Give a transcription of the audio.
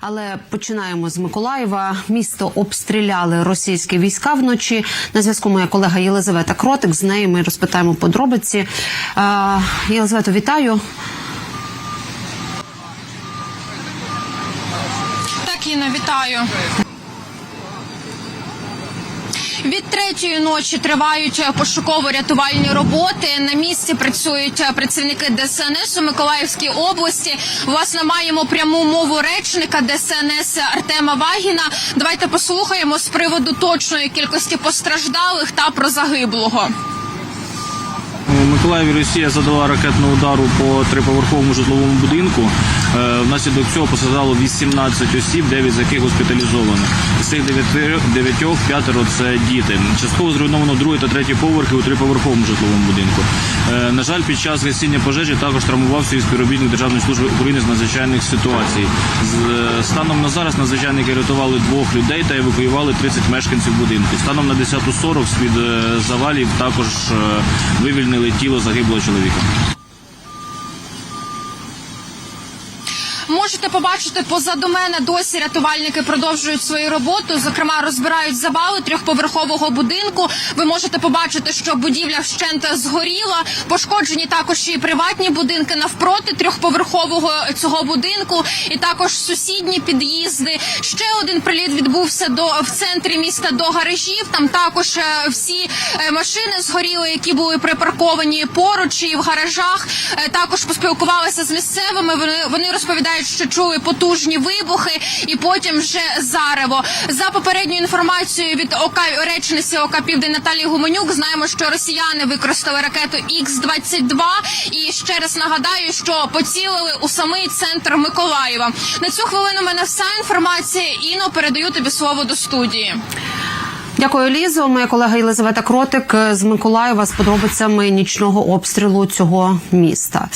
Але починаємо з Миколаєва. Місто обстріляли російські війська вночі. На зв'язку моя колега Єлизавета Кротик. З нею ми розпитаємо подробиці. Єлизавето, вітаю. Так, Інна, вітаю. Від третьої ночі тривають пошуково-рятувальні роботи. На місці працюють працівники ДСНС у Миколаївській області. Власне, маємо пряму мову речника ДСНС Артема Вагіна. Давайте послухаємо з приводу точної кількості постраждалих та про загиблого. Миколаєві Росія задала ракетну удару по триповерховому житловому будинку. Е, Внаслідок цього постраждало 18 осіб, 9 з яких госпіталізовані. З цих 9, 9 п'ятеро це діти. Частково зруйновано другий та третій поверхи у триповерховому житловому будинку. Е, На жаль, під час гасіння пожежі також травмувався і співробітник Державної служби України з надзвичайних ситуацій. Е, станом на зараз надзвичайники рятували двох людей та евакуювали 30 мешканців будинку. Станом на 10.40 з-під завалів також вивільнили тіло загиблого чоловіка. Можете побачити позаду мене досі рятувальники продовжують свою роботу. Зокрема, розбирають завали трьохповерхового будинку. Ви можете побачити, що будівля вщент згоріла. Пошкоджені також і приватні будинки навпроти трьохповерхового цього будинку, і також сусідні під'їзди. Ще один приліт відбувся до в центрі міста до гаражів. Там також е, всі е, машини згоріли, які були припарковані поруч і в гаражах. Е, Також поспілкувалися з місцевими. Вони вони розповідають, що чули потужні вибухи, і потім вже зарево. За попередньою інформацією від ОК речниці ОК Південь Наталії Гуменюк, знаємо, що росіяни використали ракету Х-22. І ще раз нагадаю, що поцілили у самий центр Миколаєва. На цю хвилину мене вся інформація. Іно передаю тобі слово до студії. Дякую, Лізо. Моя колега Єлизавета Кротик з Миколаєва з подробицями нічного обстрілу цього міста.